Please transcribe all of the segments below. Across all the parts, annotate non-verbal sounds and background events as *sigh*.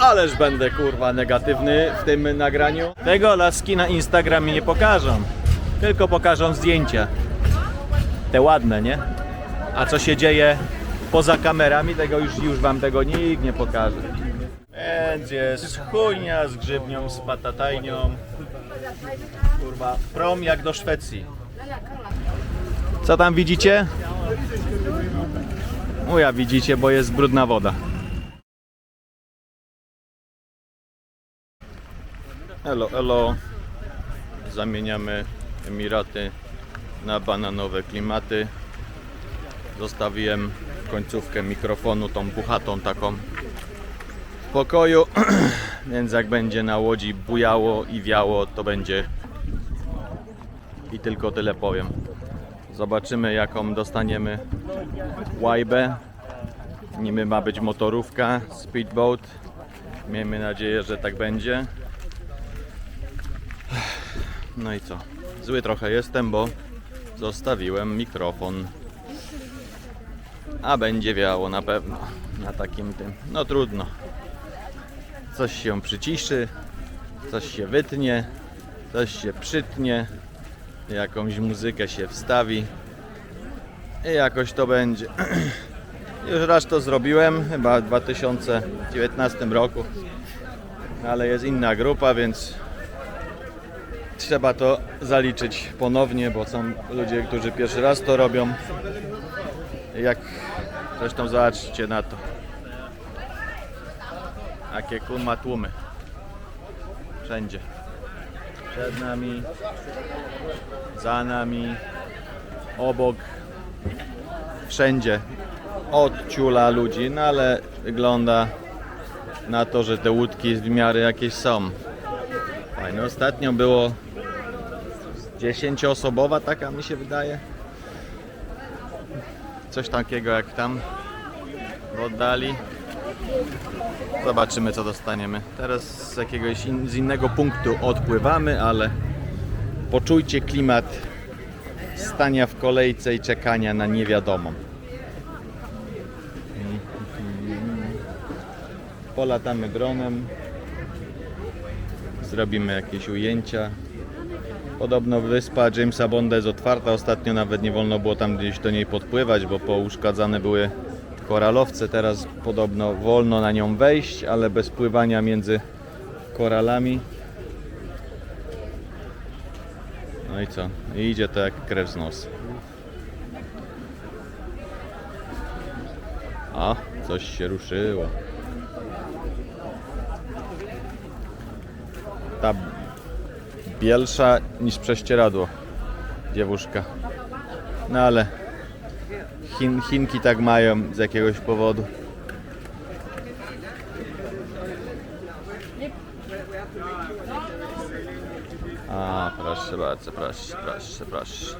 Ależ będę kurwa negatywny w tym nagraniu. Tego laski na Instagramie nie pokażą. Tylko pokażą zdjęcia. Te ładne, nie? A co się dzieje poza kamerami, tego już, już wam tego nikt nie pokaże. Więc jest chujnia z grzybnią, z patatajnią. Kurwa, prom jak do Szwecji. Co tam widzicie? Uja widzicie, bo jest brudna woda. Elo, elo. Zamieniamy Emiraty na bananowe klimaty. Zostawiłem końcówkę mikrofonu, tą puchatą taką w pokoju, *clears throat* więc jak będzie na łodzi bujało i wiało, to będzie i tylko tyle powiem. Zobaczymy jaką dostaniemy łajbę. Niby ma być motorówka, speedboat. Miejmy nadzieję, że tak będzie. No i co? Zły trochę jestem, bo zostawiłem mikrofon. A będzie wiało na pewno na takim tym. No trudno. Coś się przyciszy, coś się wytnie, coś się przytnie, jakąś muzykę się wstawi i jakoś to będzie. *clears throat* Już raz to zrobiłem, chyba w 2019 roku, ale jest inna grupa, więc trzeba to zaliczyć ponownie, bo są ludzie, którzy pierwszy raz to robią. Jak zresztą zobaczcie na to. Jakie kurma tłumy. Wszędzie. Przed nami, za nami, obok, wszędzie. Od ciula ludzi, no ale wygląda na to, że te łódki w miarę jakieś są. Fajne. Ostatnio było 10-osobowa taka mi się wydaje. Coś takiego jak tam w oddali. Zobaczymy co dostaniemy. Teraz z jakiegoś in, z innego punktu odpływamy, ale poczujcie klimat stania w kolejce i czekania na niewiadomą. Polatamy dronem. Zrobimy jakieś ujęcia. Podobno wyspa Jamesa Bonda jest otwarta. Ostatnio nawet nie wolno było tam gdzieś do niej podpływać, bo pouszkadzane były koralowce. Teraz podobno wolno na nią wejść, ale bez pływania między koralami. No i co? I idzie to jak krew z nosa. A, coś się ruszyło. Ta bielsza niż prześcieradło dziewuszka. No ale Chin, Chinki tak mają z jakiegoś powodu. A, proszę bardzo, proszę, proszę, proszę.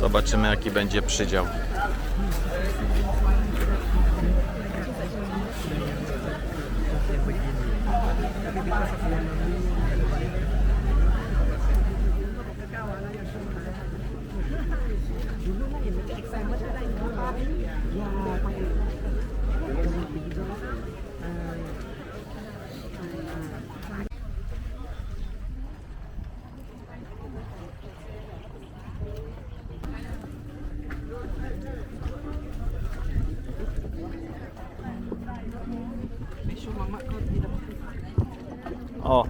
Zobaczymy jaki będzie przydział. O,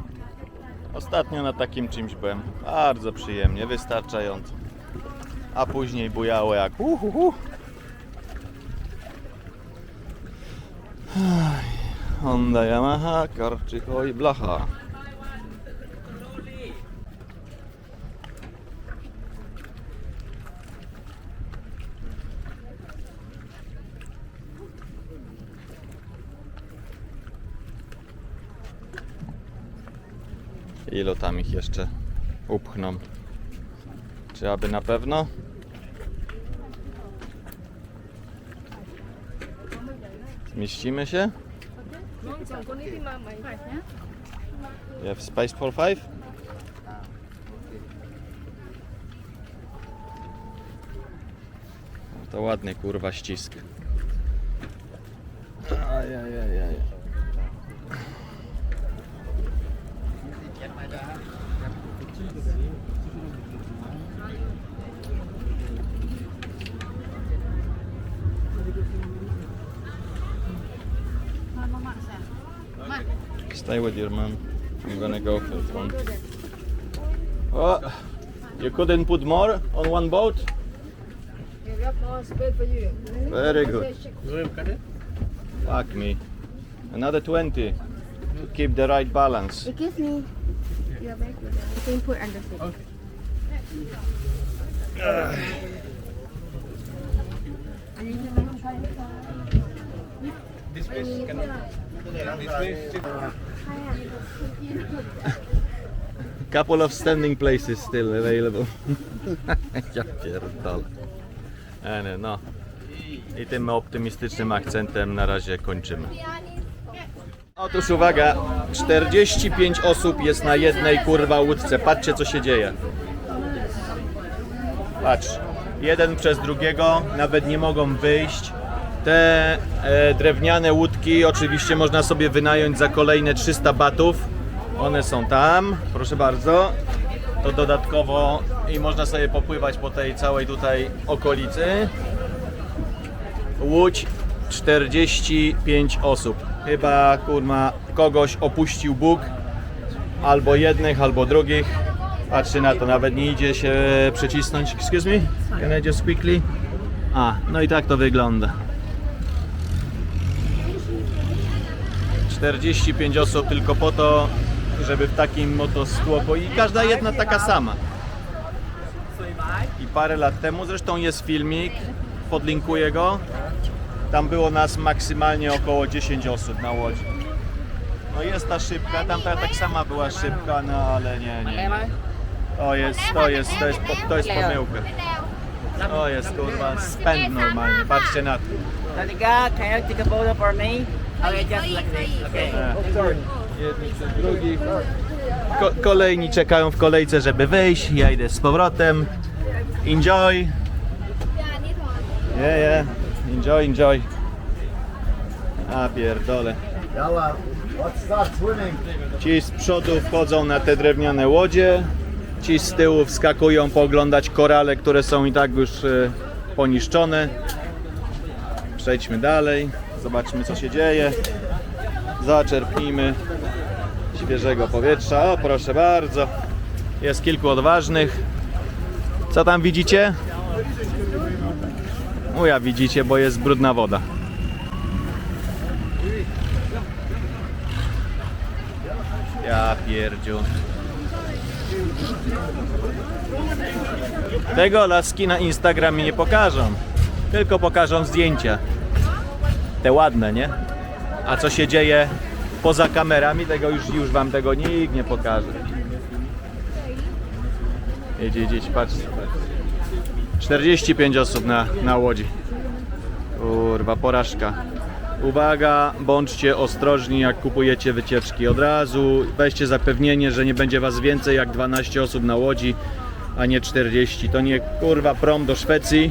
ostatnio na takim czymś byłem. Bardzo przyjemnie, wystarczająco. A później bujało jak uhuhu. Honda, Yamaha, Karczyko i Blacha. Ilu tam ich jeszcze upchną? Czy aby na pewno? Zmieścimy się? You have space for five? No to ładny kurwa ścisk. Ajajaj. Stay with your mom. I'm gonna go for phone. Oh, you couldn't put more on one boat? Very good. Fuck me. Another 20 to keep the right balance. Excuse me. Your bag. You can put under seat. Okay. Couple of standing places still available. *laughs* ja pierdolę. E, No. I tym optymistycznym akcentem na razie kończymy. Otóż uwaga, 45 osób jest na jednej kurwa łódce. Patrzcie co się dzieje. Patrz, jeden przez drugiego, nawet nie mogą wyjść. Te e, drewniane łódki oczywiście można sobie wynająć za kolejne 300 batów. One są tam, proszę bardzo. To dodatkowo i można sobie popływać po tej całej tutaj okolicy. Łódź 45 osób. Chyba kurma kogoś opuścił Bóg. Albo jednych, albo drugich. Patrzcie na to, nawet nie idzie się przycisnąć. Excuse me? Can I just quickly? A, no i tak to wygląda. 45 osób tylko po to, żeby w takim oto stłoku i każda jedna taka sama. I parę lat temu, zresztą jest filmik, podlinkuję go. Tam było nas maksymalnie około 10 osób na łodzi. No jest ta szybka, tamta tak sama była szybka, no ale nie, nie. nie. To jest, to jest, to jest, to jest pomyłka. To jest kurwa spęd normalnie, patrzcie na to. Can you take a photo for me? Okay, just like this. Okay. Sorry. Jedni przez drugich. Ko- kolejni czekają w kolejce, żeby wyjść. Ja idę z powrotem. Enjoy. Yeah, yeah. Enjoy, enjoy. A pierdole. Swimming. Ci z przodu wchodzą na te drewniane łodzie. Ci z tyłu wskakują pooglądać korale, które są i tak już e, poniszczone. Przejdźmy dalej. Zobaczmy co się dzieje. Zaczerpnijmy świeżego powietrza. O, proszę bardzo. Jest kilku odważnych. Co tam widzicie? Uja widzicie, bo jest brudna woda. Ja pierdziu. Tego laski na Instagramie nie pokażą. Tylko pokażą zdjęcia. Te ładne, nie? A co się dzieje poza kamerami, tego już, już wam tego nikt nie pokaże. Jedzie, jedzie, patrzcie. 45 osób na, na łodzi. Kurwa, porażka. Uwaga, bądźcie ostrożni jak kupujecie wycieczki. Od razu weźcie zapewnienie, że nie będzie was więcej jak 12 osób na łodzi, a nie 40. To nie kurwa prom do Szwecji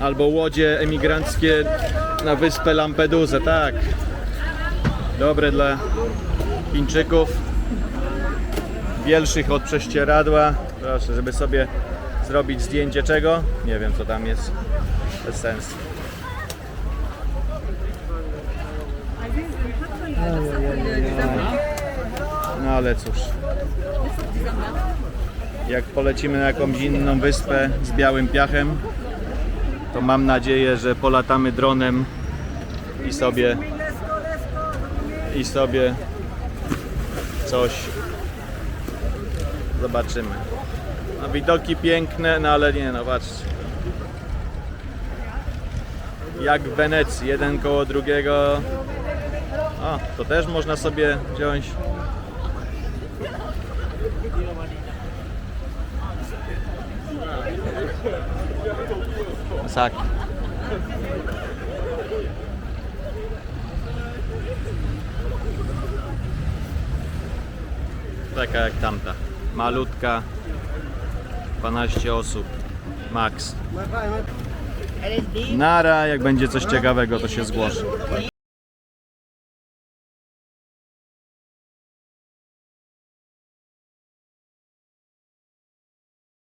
albo łodzie emigranckie na wyspę Lampedusa, tak. Dobre dla Chińczyków. Bielszych od prześcieradła. Proszę, żeby sobie zrobić zdjęcie czego? Nie wiem co tam jest. Bez sensu. No ale cóż. Jak polecimy na jakąś inną wyspę z białym piachem, to mam nadzieję, że polatamy dronem i sobie i sobie coś zobaczymy. No widoki piękne, no ale nie no patrzcie. Jak w Wenecji, jeden koło drugiego. O, to też można sobie wziąć. Masaki. Taka jak tamta. Malutka. 12 osób. Max. Nara, jak będzie coś ciekawego, to się zgłoszę.